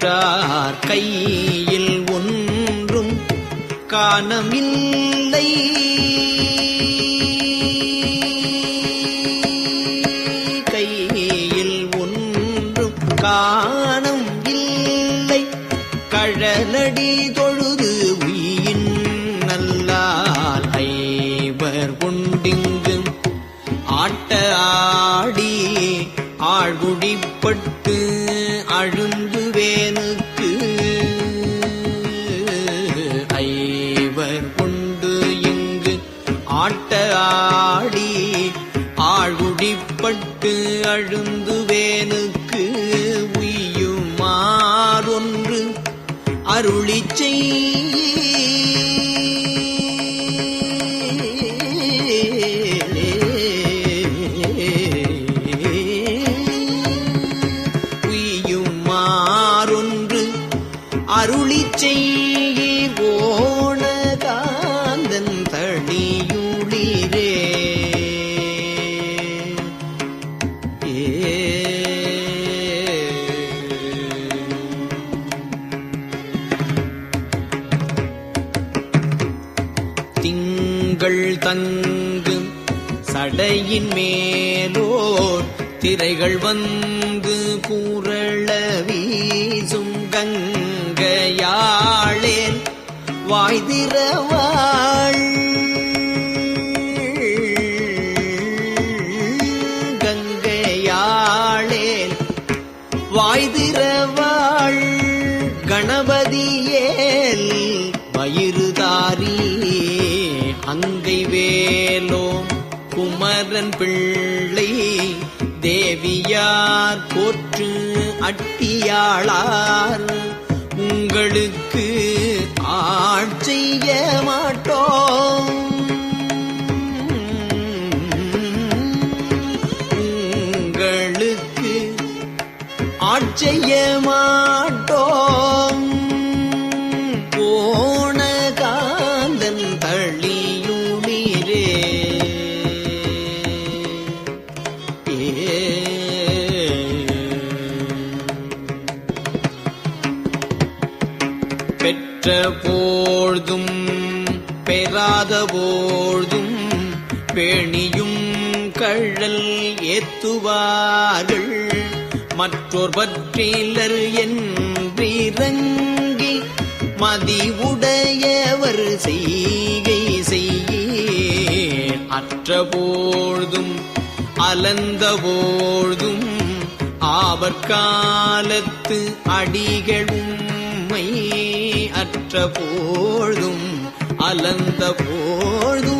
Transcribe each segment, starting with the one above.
உற்றார் கையில் ஒன்றும் காணமில்லை. கையில் ஒன்றும் காணும் இல்லை கழலடி தொழுது உயின் நல்லால் ஐவர் கொண்டிங்கு. ஆட்ட ஆடி ஆழ்குடிப்பட்டு அழுந்து அழுந்துவேனுக்கு ஐவர் கொண்டு இங்கு ஆட்ட ஆடி ஆழ்குடிப்பட்டு அழுந்துவேனுக்கு உய்யுமாறொன்று அருளி உய்யுமாறொன்று திங்கள் தங்கு சடையின் மேலோர் திரைகள் வந்து கூறள வீசும் கங்கையாளேன். வாய்திரவாள் அடியார் போற்று அட்டியாளார்? உங்களுக்கு ஆட்செய்ய மாட்டோம். உங்களுக்கு ஆட்செய்ய மாட்டோம். ஏத்துவார்கள் மற்றோர் பற்றிலர் என்றிறங்கி மதிவுடையவர் செய்கை செய்ய அற்றபோழ்தும் அலந்தபோழ்தும் அலந்த போழ்தும் ஆவற்காலத்து அடிகளும்மை அற்றபோழ்தும் அலந்த போழ்தும்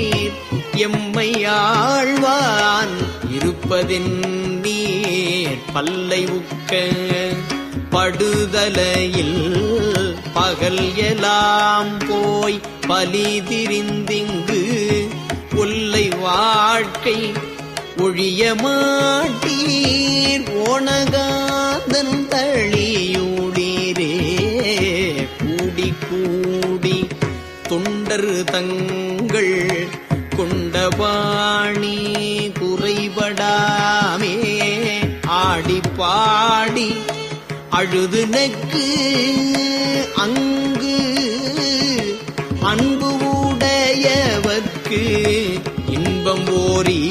எம்மை ஆழ்வான் இருப்பதென் நீர் பல்லை உக்க படுதலையில் பகல் எலாம் போய் பலி திரிந்திங்கு கொல்லை வாழ்க்கை ஒழிய மாட்டீர். ஓணகாந்தன் தளியூடீரே கூடி கூடி தொண்டர் தங்க அழுது நெக்கு அங்கு. அன்பு உடையவர்க்கு இன்பம் ஓரி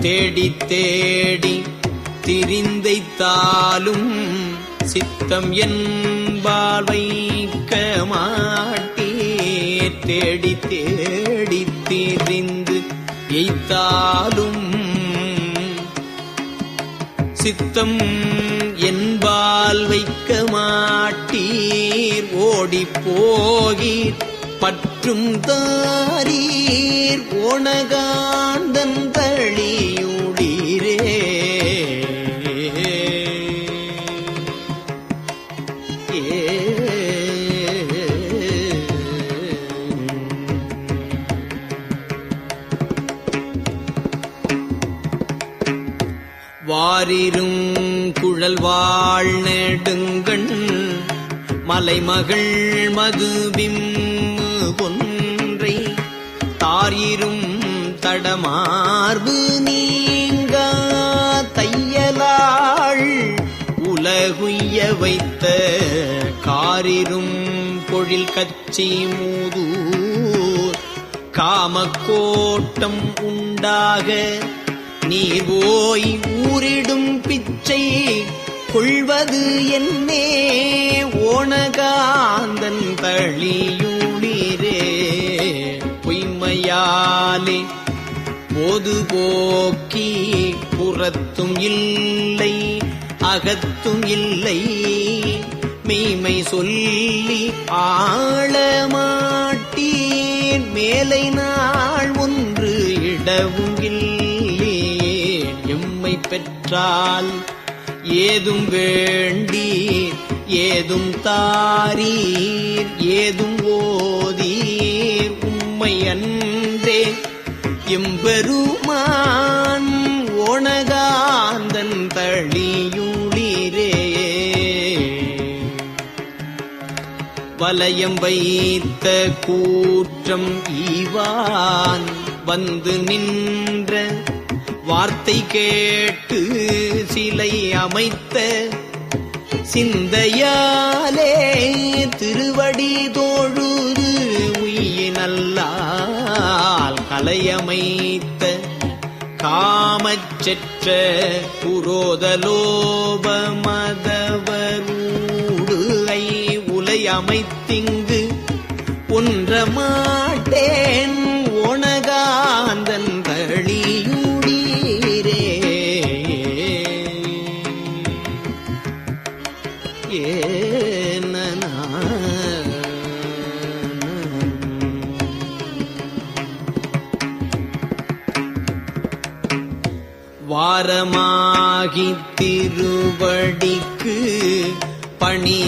தேடி தேடி திரிந்தைத்தாலும் சித்தம் என்பால் வைக்க மாட்டீர். தேடி தேடி திரிந்து எய்த்தாலும் சித்தம் என்பால் வைக்க மாட்டீர். ஓடிப் பற்றும் தாரீர். ஓணகாந்தன் குழல் வாழ் நெடுங்கண் மலைமகள் மதுபிம் ஒன்றை தாரிரும் தடமார்பு நீங்க தையலாள் உலகுய்ய வைத்த காரிரும் பொழில் கச்சி மூதூர். காமக்கோட்டம் உண்டாக நீர் போய் ஊரிடும் பிச்சை கொள்வது என்னே ஓணகாந்தன் தழியுளிரே பொய்மையாலே போது போக்கி புறத்தும் இல்லை அகத்தும் இல்லை. மெய்மை சொல்லி ஆழமாட்டீன் மேலை நாள் ஒன்று இடவும் இல்லையே. எம்மை பெற்றால் ஏதும் வேண்டீர் ஏதும் தாரீர் ஏதும் ஓதீர். உம்மை அன்றே எம்பெருமான் ஓணகாந்தன் தழியுளிரே. வலயம் வைத்த கூற்றம் ஈவான் வந்து நின்ற வார்த்தை கேட்டு சிலை அமைத்த சிந்தையாலே திருவடி தோழுது உயினல்லால் கலையமைத்த காமச்செற்ற புரோதலோபமதவரூடு ஐ உலை அமைத்திங்கு ஒன்ற மாட்டேன்.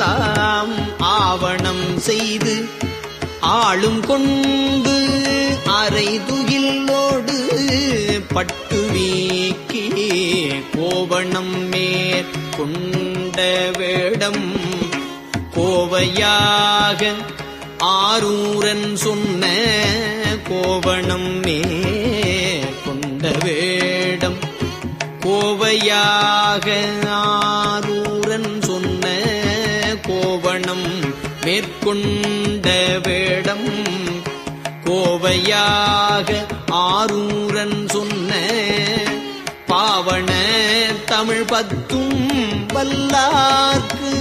தாம் ஆவணம் செய்து ஆளும் கொண்டு அரை துகிலோடு பட்டு வீக்கி கோவணம் மேற்கொண்ட வேடம் கோவையாக ஆரூரன் சொன்ன கோவணம் மேற்கொண்ட வேடம் கோவையாக மேற்கொண்ட வேடம் கோவையாக ஆரூரன் சொன்ன பாவன தமிழ் பத்தும் வல்லார்க்கு.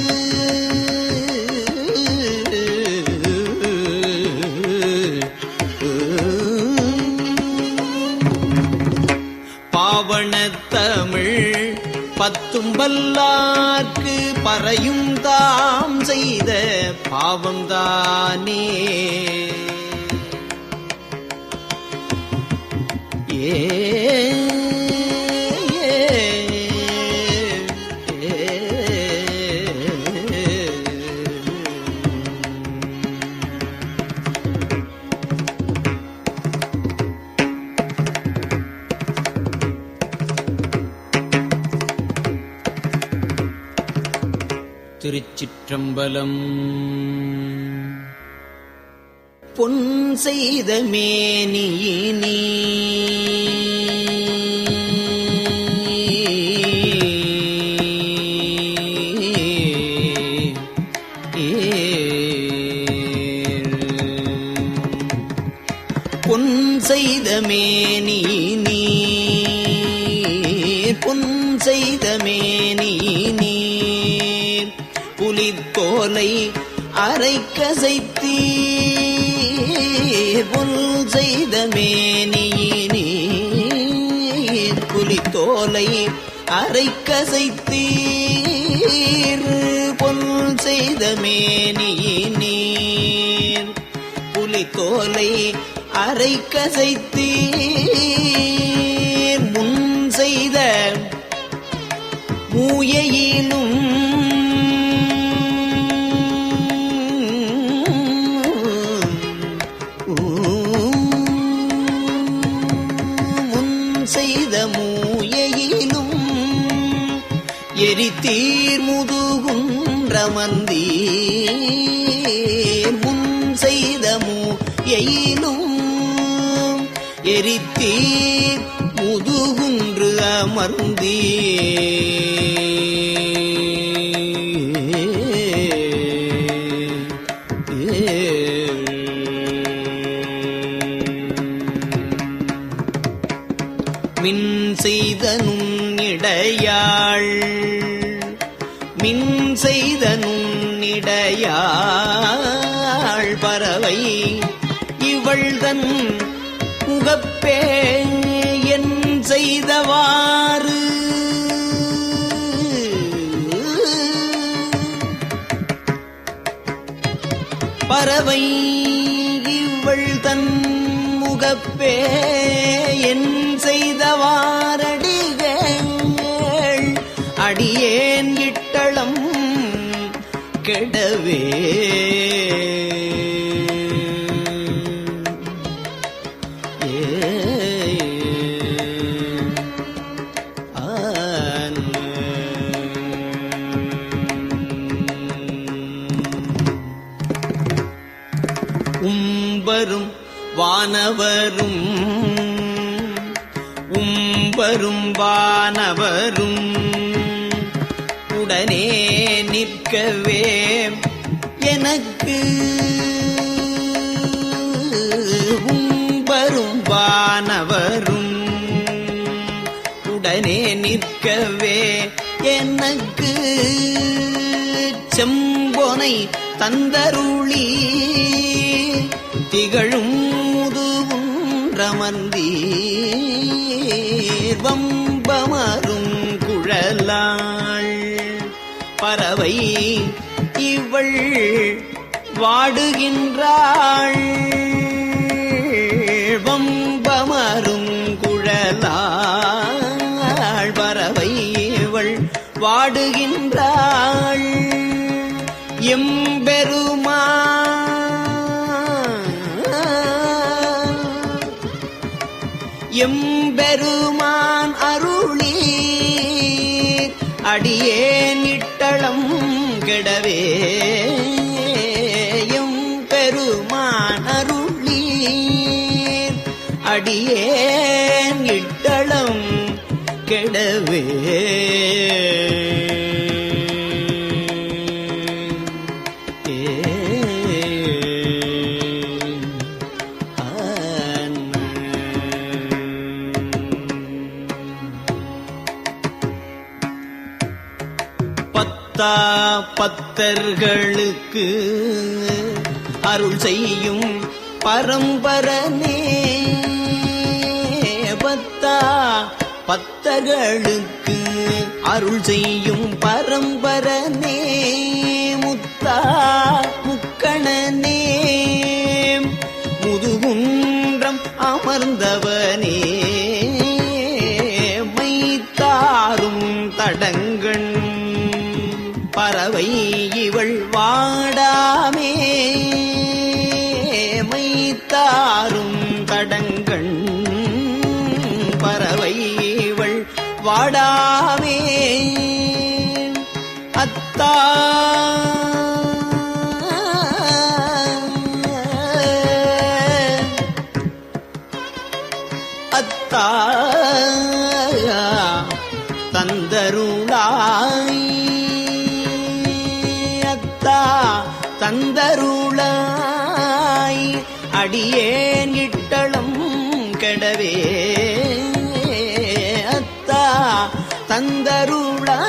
பாவன தமிழ் பத்தும் வல்லார்க்கு பறையும் தாம் செய்த பாவம்தானே. ஏ திருச்சிற்றம்பலம். பொன் செய்த மேனியினி. பொன் செய்த மேனி நீர் பொன் செய்த மேனி நீர் புலித்தோலை அரைக்கசைத்தீர் பொன் செய்த மேனி புலித்தோலை அரைக்கசைத்தீர். பொன் செய்த மேனியினீர் புலித்தோலை அரைக்கசைத்தீர். முன் செய்த மூயையிலும் இவள்தன் முகப்பே என் செய்தவாறு. பறவை இவள் தன் முகப்பே என் செய்தவாரடிகள் அடியேன் இட்டளம் கெடவே உடனே நிற்கவே எனக்கு உம்பரும் வானவரும். உடனே நிற்கவே எனக்கு செம்பொனை தந்தருளி. திகழும் முதுவும் ரமந்தீர் வம்பமரும் குழலான். பறவை இவள் வாடுகின்றாள். வம்பமரும் குழலாள். பறவை இவள் வாடுகின்றாள். எம்பெருமா எம்பெருமான் அருளி நிட்டு இட்டளம் கெடவே எம்பெருமான் அருளி அடியேன் பத்தா பத்தர்களுக்கு அருள் செய்யும் பரம்பரனே. பத்தா பத்தர்களுக்கு அருள் செய்யும் பரம்பரனே. முத்தா முக்கணனே. மை இவள் வாடாமே. மைத்தாரும் தடங்கண் பறவை இவள் வாடாமே. அத்தா. அத்தா. தந்தருளாய் அடியேன் இட்டளம் கெடவே. அத்தா தந்தருளாய்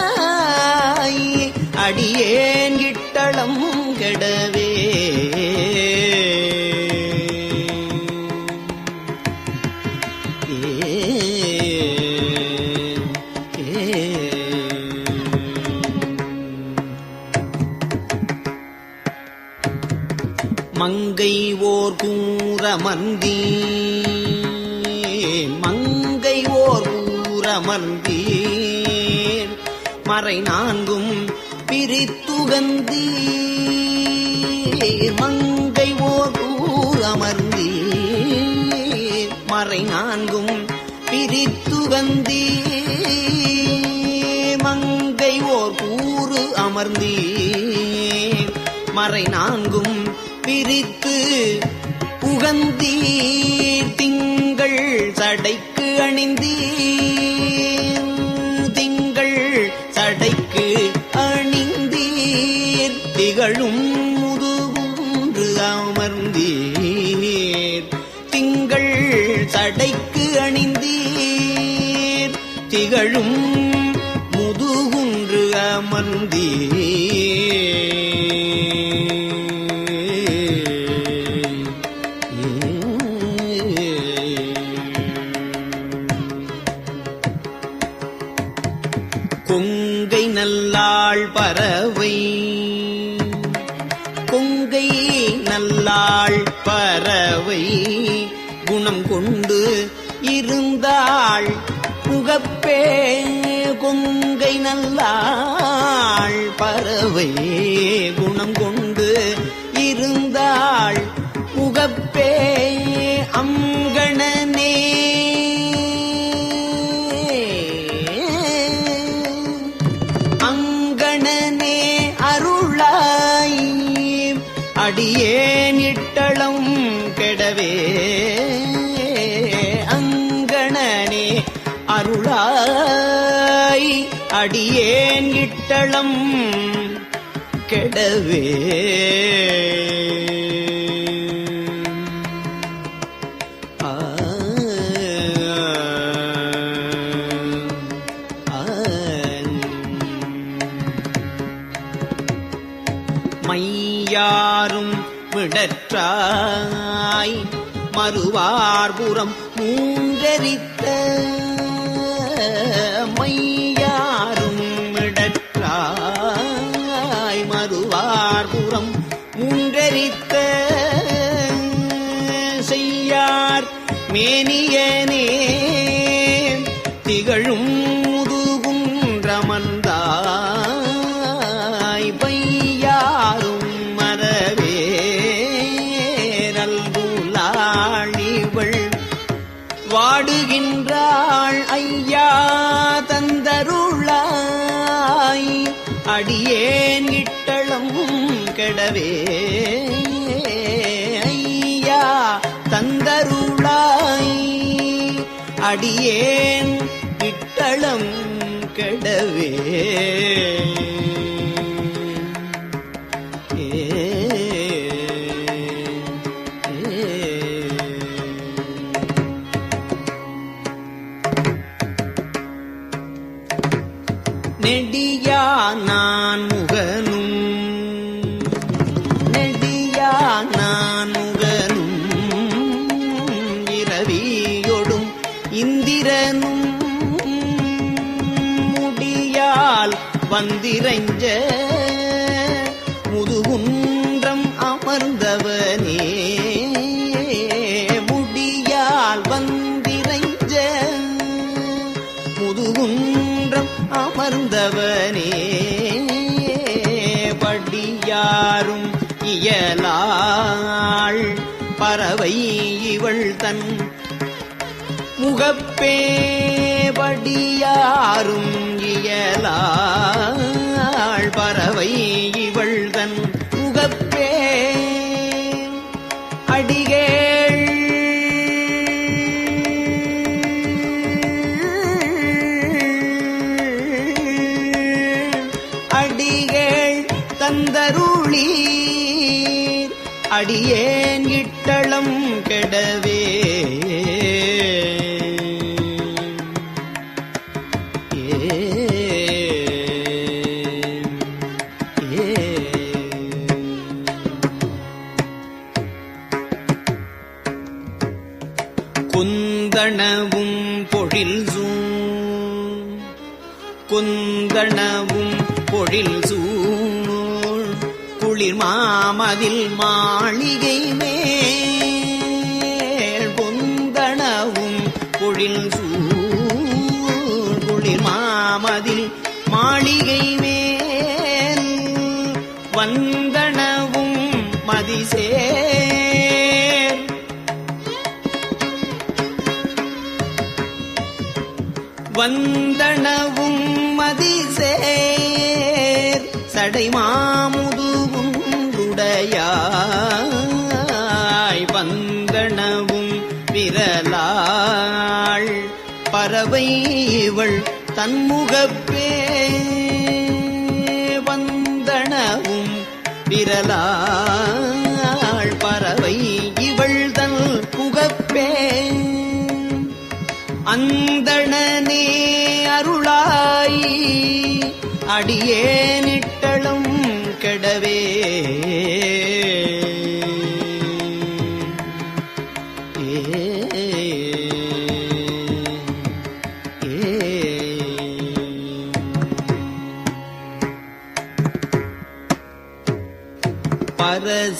அடியேன் இட்டளம் கெடவே. ஊரமந்தி மங்கை ஓர் கூறமர்ந்தீர் மறை நான்கும் பிரித்துகந்தீர். மங்கை ஓர் கூறமர்ந்தீர் மறை நான்கும் பிரித்துகந்தீர். மங்கை ஓர் கூறு அமர்ந்தீர். மறை நான்கும் பிரித்து गंदी பறவை. மையாரும் விடற்றாய் மறுவார்புறம் மூன்றரித்த மூன்றரித்த செய்யார் மேனியனே. திகழும் முதுகுன்றமந்தாய் பையாரும் மரவே. நல்குலாழிவள் வாடுகின்றாள் ஐயா தந்தருளாய். அடியேன் இட்டளம் கெடவே. அடியேன் இட்டளம் கெடவே. வந்திரைஞ்ச பேபடியாரும் இயலாள் பறவை இவள்தன் முகப்பே அடிகேள். அடிகேள் தந்தருளீர். அடியே மாமதில் மாளிகை மேல் பொந்தனவும் பொழில் சூழ் மாமதில் மாளிகை மேல் வந்தனவும் மதிசே விரலாள் பறவை இவள் தன் முகப்பே அந்தணனே அருளாய் அடியேன்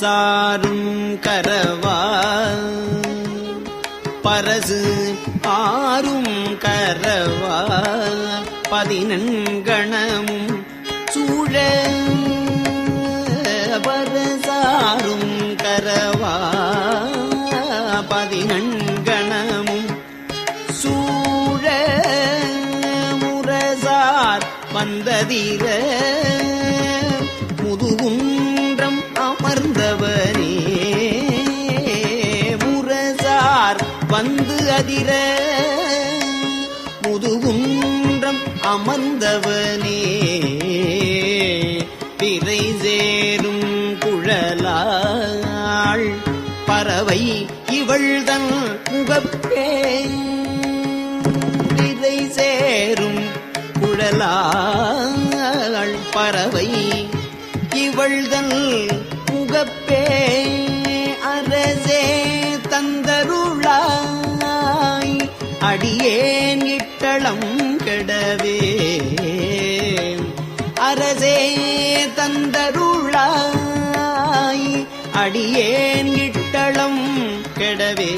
சாரும் கரவா. பரசு ஆறும் கரவா. பதினெண்கணமும் சூழ. பரசாரும் கரவா. பதினெண்கணமும் சூழ. முரசார் வந்ததிர. வந்து அதிர முதுகுன்றம் அமர்ந்தவனே. பிறை சேரும் குழலாள் பறவை இவள்தன் முகப்பே. பிறை சேரும் குழலாள் பறவை இவள்தன் முகப்பே. அடியேன் இட்டளம் கெடவே? அரசே தந்தருளாய் அடியேன் இட்டளம் கெடவே?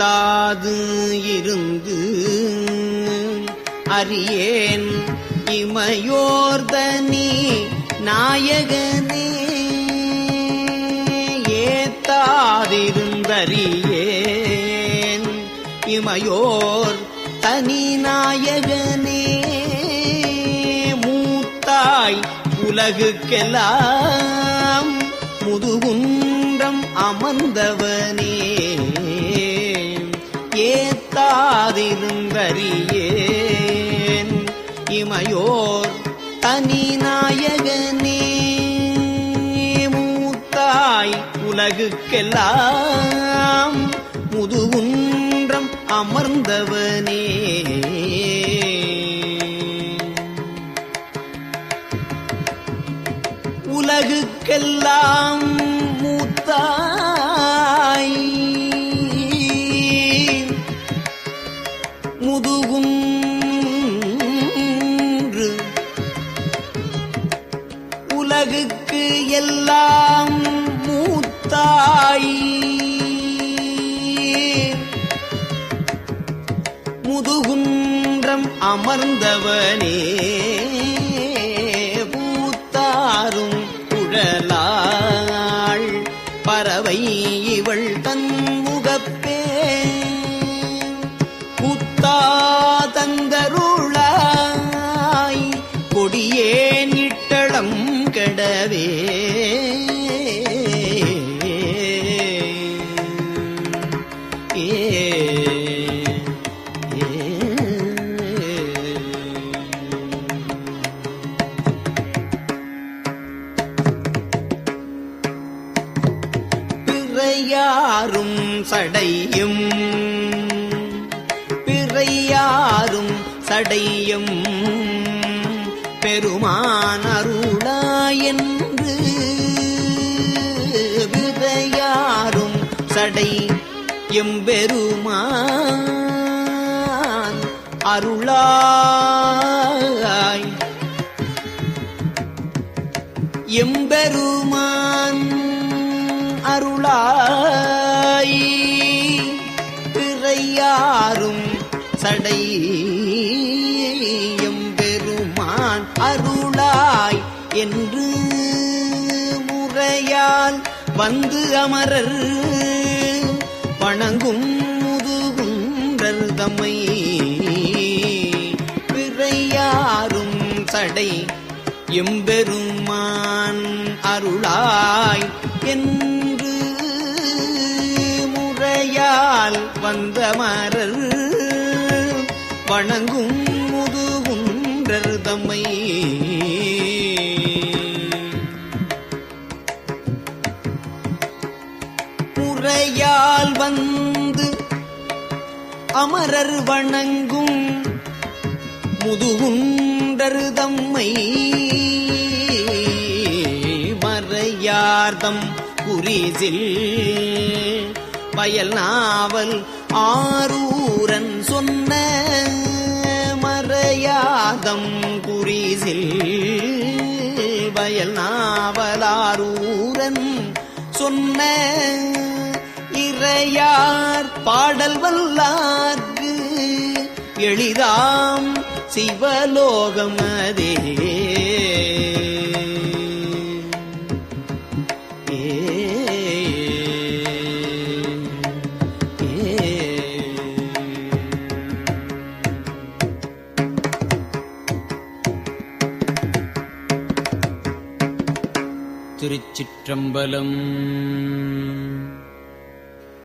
தாது இருந்து அறியேன் இமையோர்தனி நாயகனே. ஏத்தாதிருந்தறியேன் இமையோர் தனி நாயகனே. மூத்தாய் உலகுக்கெல்லாம் முதுகுன்றம் அமர்ந்தவர் ஏத்தாதிருந்தறியேன் இமையோர் தனி நாயகனே மூத்தாய் உலகுக்கெல்லாம் முதுகுன்றம் அமர்ந்தவனே. உலகுக்கெல்லாம் மூத்தாய் அமர்ந்தவனே. பெருமான் அருளாயென்று விதையாரும் சடை எம்பெருமான் அருளாய். எம்பெருமான் அருளாய். பிறையாரும் சடை என்று முறையால் வந்து அமரர். வணங்கும் முதுகுன்றர் தம்மை பிறையாரும் சடை எம்பெருமான் அருளாய் என்று முறையால் வந்த மரர் வணங்கும் முதுகுன்றர் தம்மை முறையால் வந்து அமரர் வணங்கும் முதுகுன்றரு தம்மை மறையார்தம் குறிசில் வயல் நாவல் ஆரூரன் சொன்ன மறையாதம் குறிசில் வயல் நாவலாரூரன் சொன்ன இறையார் பாடல் வல்லார்க்கு எளிதாம் சிவலோகம் அதே. திருச்சிற்றம்பலம்